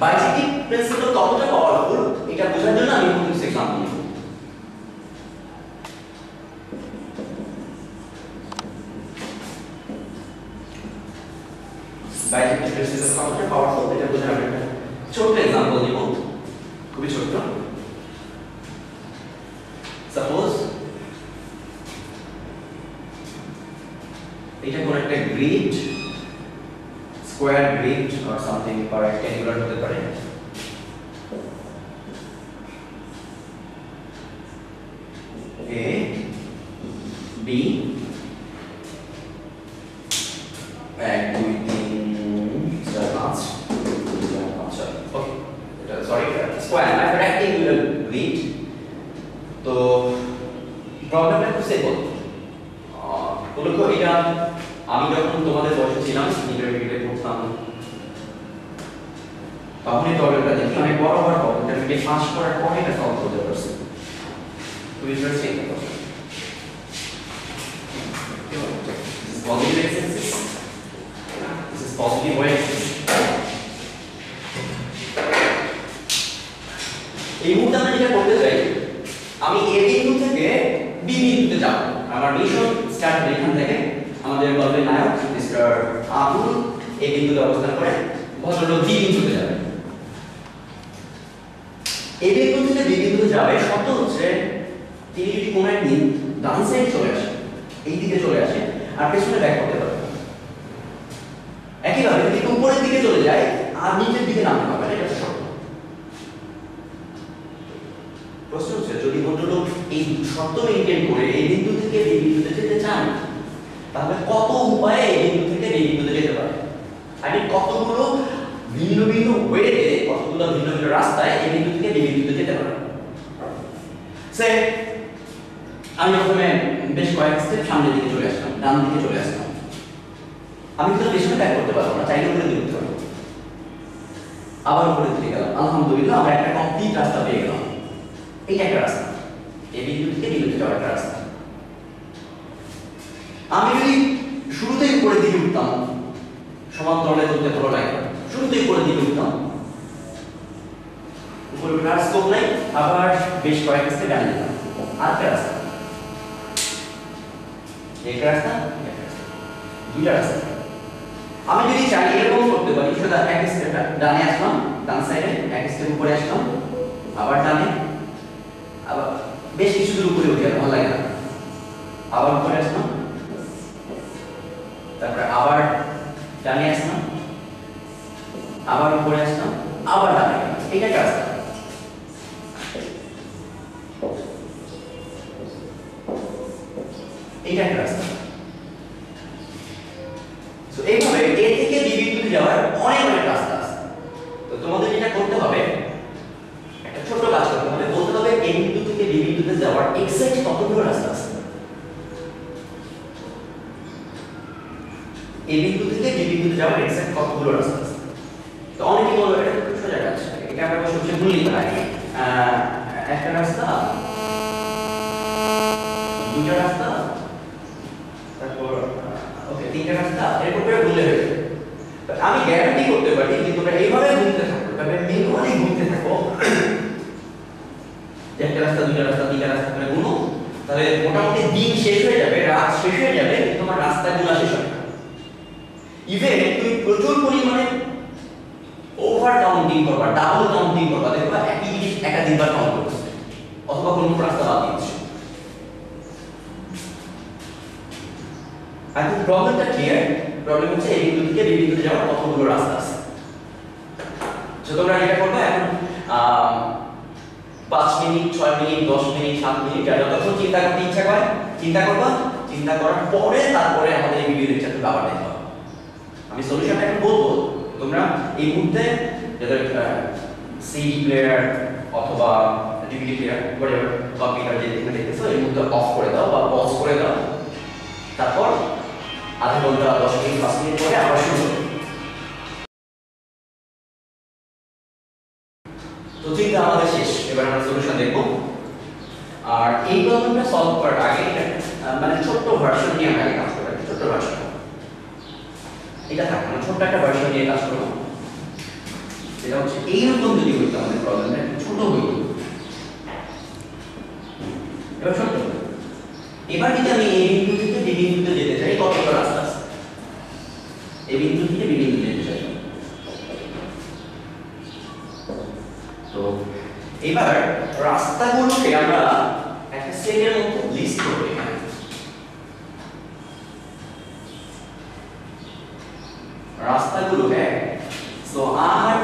বাইসিটিক principal কতটা powerful এটা বোঝার জন্য আমি প্রথম সেকশন নিয়ে বাইসিটিক প্রিন্সিপাল কতটা পাওয়ারফুল এটা বোঝার একটা ছোট্ট एग्जांपल নিব। খুবই ছোট সাপোজ এটা কোন একটা grid square grid or something or rectangular to the current. A, B, and প্রবলেমটা দেখি অনেক বড় বড় প্রবলেমটা আমি পাস করার পরে এটা সলভ করতে পারছি y-axis. এই মুহূর্তে আমরা যেটা করতে চাই আমি এ বিন্দু থেকে বি বিন্দুতে যাব আমার মিশন স্টার্ট হবে এখান থেকে আমাদের গল্পের নায়ক মিস্টার আবুল এই বিন্দুতে অবস্থান করে ভদ্রলোক বি বিন্দুতে যাবে এ বিন্দু থেকে যাবে, শর্ত হচ্ছে তিনি যদি কোনো একদিন ডান সাইড চলে আসে, এই দিকে চলে আসে, আর পেছনে ব্যাক করতে পারে। একইভাবে যদি উপরের দিকে চলে যায়, আর নিচের দিকে নামতে পারবে না, এটা শর্ত। প্রশ্ন হচ্ছে, যদি ভদ্রলোক এই শর্ত মেনটেন করে এই বিন্দু থেকে এই বিন্দুতে যেতে চান, তাহলে কত উপায়ে এই বিন্দু থেকে এই বিন্দুতে যেতে পারে? আমি কতগুলো ভিন্ন ভিন্ন ওয়েতে কতগুলো ভিন্ন ভিন্ন রাস্তায় এই বিন্দু থেকে এই বিন্দুতে যেতে পারে। সে আমি প্রথমে বেশ কয়েক স্টেপ সামনের দিকে চলে আসলাম, ডান দিকে চলে আসলাম। আমি কিন্তু পেছনে ব্যাক করতে পারব না, চাইলে উপরে দিকে পারব। আবার উপরে দিকে গেলাম। আলহামদুলিল্লাহ, আমরা একটা কমপ্লিট রাস্তা পেয়ে গেলাম। এইটা একটা রাস্তা। এই বিন্দু থেকে বিন্দুতে যাওয়ার একটা রাস্তা। আমি যদি শুরুতেই উপরের দিকে উঠতাম, সমান্তরালে তুলতে ভালো লাগে। শুরুতেই উপরের দিকে উঠতাম উপরে ওঠার স্কোপ নাই আবার বেশ কয়েক স্টেপ ডানে যেতাম আরেকটা রাস্তা। একটা রাস্তা একটা রাস্তা। আমি যদি চাই এরকম করতে পারি, সেটা এক স্টেপ ডানে আসলাম, ডান সাইডে এক স্টেপ উপরে আসলাম, আবার ডানে, আবার বেশ কিছু দূর উপরে উঠে ভালো লাগে না আবার উপরে আসলাম, তারপরে আবার ডানে আসলাম, আবার উপরে আসলাম, আবার ডানে এটা একটা রাস্তা। রাস্তা তো এইভাবে এ থেকে বি বিন্দুতে যাওয়ার অনেক অনেক রাস্তা আছে। তো তোমাদের যেটা করতে হবে, একটা ছোট কাজ করতে হবে। বলতে হবে এ বিন্দু থেকে বি বিন্দুতে যাওয়ার এক্সাক্ট কতগুলো রাস্তা আছে? এ বিন্দু থেকে বি বিন্দুতে যাওয়ার এক্সাক্ট কতগুলো রাস্তা আছে? তো অনেকে বলবে, এটা খুব সোজা কাজ। এটা আমরা সবচেয়ে ভুল পারি। একটা রাস্তা দুটো রাস্তা তারপর ওকে তিনটা রাস্তা এরকম করে ভুলে যাবে আমি গ্যারান্টি করতে পারি যে তোমরা এইভাবে ঘুরতে থাকো তবে মেনুয়ালি ঘুরতে থাকো। যে একটা রাস্তা, দুইটা রাস্তা, তিনটা রাস্তা করে গুনো, তাহলে মোটামুটি দিন শেষ হয়ে যাবে, রাত শেষ হয়ে যাবে, তোমার রাস্তা গুলা শেষ হবে ইভেন তুমি প্রচুর পরিমাণে ওভার কাউন্টিং করবা ডাবল কাউন্টিং করবা, দেখবা একই জিনিস একাধিকবার কাউন্ট করছে অথবা কোনো রাস্তা বাদ দিচ্ছে। এখন প্রবলেমটা ক্লিয়ার প্রবলেম হচ্ছে এই বিন্দু থেকে বি বিন্দুতে যাওয়ার কতগুলো রাস্তা আছে? তো তোমরা এটা করবে এখন পাঁচ মিনিট, ছয় মিনিট, দশ মিনিট, সাত মিনিট যা যতক্ষণ চিন্তা করতে ইচ্ছা করে, চিন্তা করবা, চিন্তা করার পরে তারপরে আমাদের এই ভিডিও লেকচারটা আবার দেখবা আমি সলিউশনটা এখন বলব, তোমরা এই মুহূর্তে যাদের সিডি প্লেয়ার অথবা ডিভিডি প্লেয়ার হোয়াটএভার কম্পিউটার যে যেখানে দেখতেছো, এই মুহূর্তে অফ করে দাও বা পজ করে দাও। তারপর আধা ঘণ্টা, দশ মিনিট, পাঁচ মিনিট পরে আবার শুরু তো চিন্তা আমাদের শেষ, এবার আমরা সলিউশন দেখব। আর এই প্রবলেমটা সলভ করার আগে মানে ছোট্ট ভার্সন নিয়ে আমরা কাজ করব ছোট্ট ভার্সন এটা থাক মানে ছোট্ট একটা ভার্সন নিয়ে কাজ করব। যেটা হচ্ছে, এইরকম যদি হইতো আমাদের প্রবলেমটা ছোট হইতো। এবার ছোট্ট এবার যদি আমি এই থেকে বি বিন্দুতে যেতে চাই কতটা রাস্তা আছে এই বিন্দু থেকে বি বিন্দুতে যেতে চাই এবার রাস্তাগুলোকে আমরা একটা সেটের মধ্যে লিস্ট করব এখানে রাস্তাগুলোকে সো আর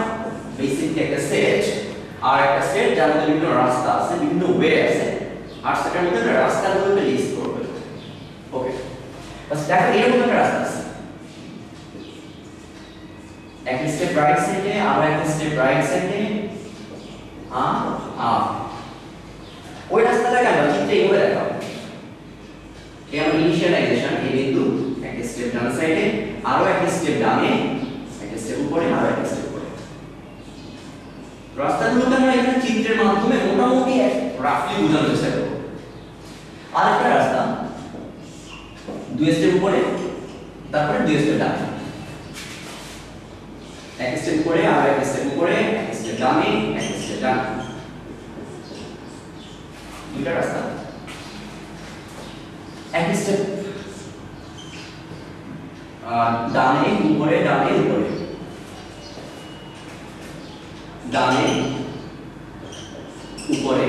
বেসিক একটা সেট আর একটা সেট যার মধ্যে বিভিন্ন রাস্তা আছে, বিভিন্ন ওয়ে আছে, আর সেটার মধ্যে আমরা রাস্তাগুলোকে লিস্ট করব। ওকে বাস দেখো, এরকম একটা রাস্তা আছে। এক স্টেপ রাইট সাইডে আবার এক স্টেপ রাইট সাইডে আ ওই রাস্তাটাকে আমরা চিত্রে এইভাবে দেখাবো। এই আমার ইনিশিয়ালাইজেশন এই বিন্দু এক স্টেপ ডান সাইডে এখানে চিত্রের মাধ্যমে মোটামুটি রাফলি বোঝানোর চেষ্টা করব। আর একটা রাস্তা, দুই স্টেপ উপরে, তারপরে দুই স্টেপ ডানে এক স্টেপ উপরে, আর এক স্টেপ উপরে, এক স্টেপ ডানে এক ডানে দুইটা রাস্তা। এক স্টেপ ডানে, উপরে ডানে উপরে। ডানে উপরে।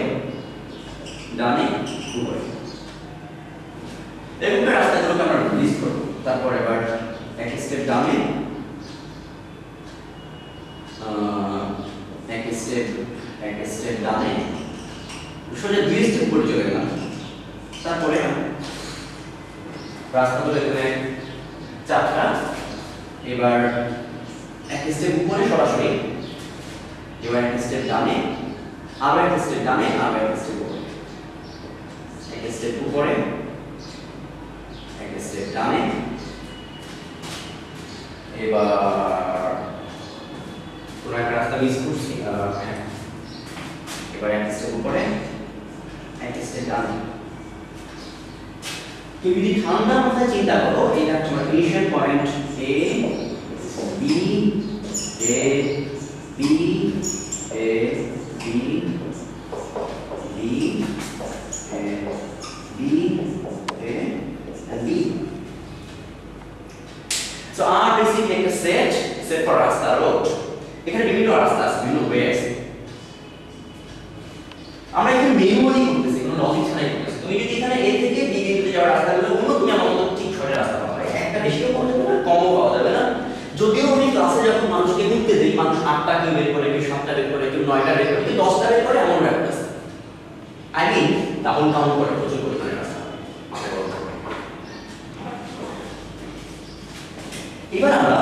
ডানে, উপরে। এরকম রাস্তাগুলোকে আমরা লিস্ট করব। তারপর এবার এক স্টেপ ডানে এক স্টেপ স্টেপ ডানে সোজা দুই স্টেপ চলে গেলাম তারপরে রাস্তাগুলো এখানে চারটা এবার এক স্টেপ উপরে সরাসরি, এবার এক স্টেপ ডানে, আবার এক স্টেপ ডানে, আবার এক স্টেপ উপরে। এক স্টেপ উপরে, এক স্টেপ ডানে, এবার কোনো একটা রাস্তা মিস করছি এবার এক স্টেপ উপরে এক স্টেপ ডান। যদি ঠান্ডা মাথায় চিন্তা করো এটা তোমার initial point A B A B A B B A B A and B. So R basically একটা সেট সেট ফর রাস্তা রোড এখানে বিভিন্ন রাস্তা আছে বিভিন্ন ওয়ে আছে এখানে করতেছি কোনো লজিক ছাড়াই করতেছি। তুমি যদি এখানে এ থেকে বি বিন্দুতে যাওয়ার রাস্তাগুলো অন্য তুমি আমার মতো ঠিক ছয়টা রাস্তা পাবে। একটা বেশিও পাওয়া যাবে কমও পাওয়া যাবে না। যদিও আমি ক্লাসে যখন মানুষকে ঘুরতে দিই, মানুষ আটটা কেউ বের করে, কেউ সাতটা বের করে, কেউ নয়টা বের করে, কেউ দশটা বের করে, এমন আছে। আই মিন ডাবল কাউন্ট করে প্রচুর পরিমাণে রাস্তা। এবার আমরা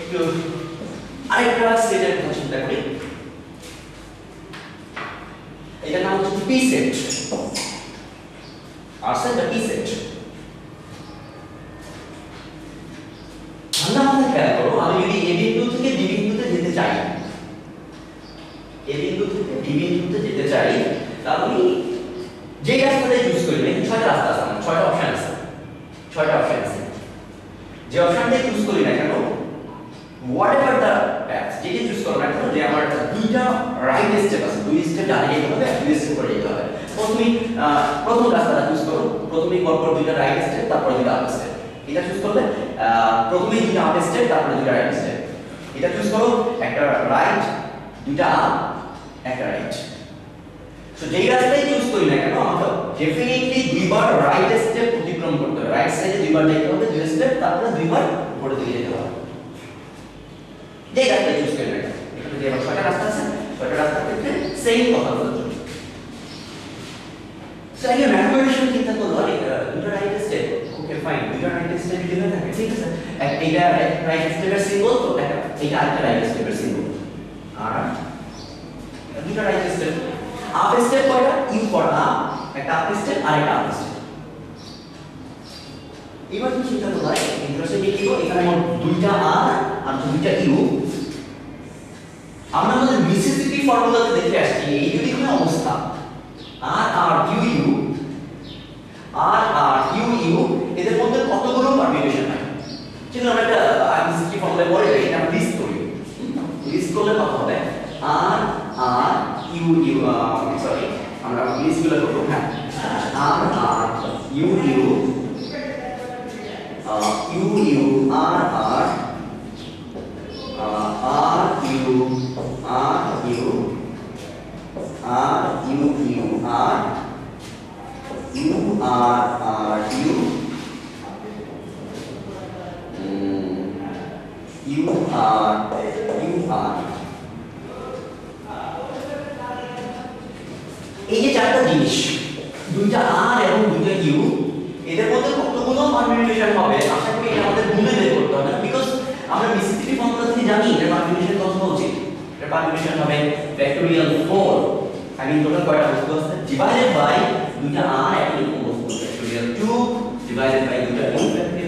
একটু আরেকটা সেটের কথা চিন্তা করি এটার নাম হচ্ছে পি সেট আর সেটটা পি সেট ঠান্ডা মাথায় খেয়াল করো আমি যদি এ বিন্দু থেকে বি বিন্দুতে যেতে চাই, এ বিন্দু থেকে বি বিন্দুতে যেতে চাই, তাহলে যে রাস্তাটা চুজ করি না ছয়টা রাস্তা আছে আমার, ছয়টা অপশন আছে, ছয়টা অপশন আছে। যে অপশনটা চুজ করি না কেন হোয়াটএভার দ্য প্যাথ যেটি চুজ করো না কেন, যে আমার দুইটা রাইট স্টেপ আছে, দুই স্টেপ ডানে যেতে হবে দুই স্টেপ করে যেতে হবে। প্রথমে প্রথম রাস্তাটা চুজ করো প্রথমে পরপর দুইটা রাইট স্টেপ তারপরে দুইটা আপ স্টেপ এটা চুজ করলে প্রথমে দুইটা আপ স্টেপ তারপরে দুইটা রাইট স্টেপ এটা চুজ করো, একটা রাইট দুইটা আপ একটা রাইট সো যেই রাস্তায় চুজ করি না কেন, আমাকে ডেফিনেটলি দুইবার রাইট স্টেপ অতিক্রম করতে হবে। রাইট সাইডে দুইবার যেতে হবে দুই স্টেপ তারপরে দুইবার উপরে দিকে যেতে হবে। যেই রাস্তায় চুজ করি না কেন এখানে যে রাস্তা আছে, ছয়টা রাস্তার ক্ষেত্রে সেম কথা বলতে হবে সো আগে ম্যাথমেটিশিয়ান চিন্তা করল আরে দুটো রাইট স্টেপ ওকে ফাইন দুটো রাইট স্টেপ দিলে থাকে অবস্থা আর আর আর এদের মধ্যে কতগুলো পারমিউটেশন হয় কিন্তু আমরা একটা আইসিটি ফর্মুলা পড়ে যাই এটা আমরা লিস্ট করি লিস্ট করলে কত হবে R R U U sorry আমরা লিস্টগুলো করব হ্যাঁ R R U U U U R R R U R U R U U R U R R চারটা জিনিস। দুইটা আর এবং দুইটা ইউ এদের মধ্যে কতগুলো পারমিউটেশন হবে? আশা করি এটা আমাদের গুণে বের করতে হবে। বিকজ আমরা মিসিসিপি ফর্মুলা থেকে জানি এর পারমিউটেশন কত হওয়া উচিত? এর পারমিউটেশন হবে ফ্যাক্টোরিয়াল 4 আমি টোটাল কয়টা বস্তু আছে ডিভাইডেড বাই দুইটা আর এবং ফ্যাক্টোরিয়াল 2 ডিভাইডেড বাই দুইটা ইউ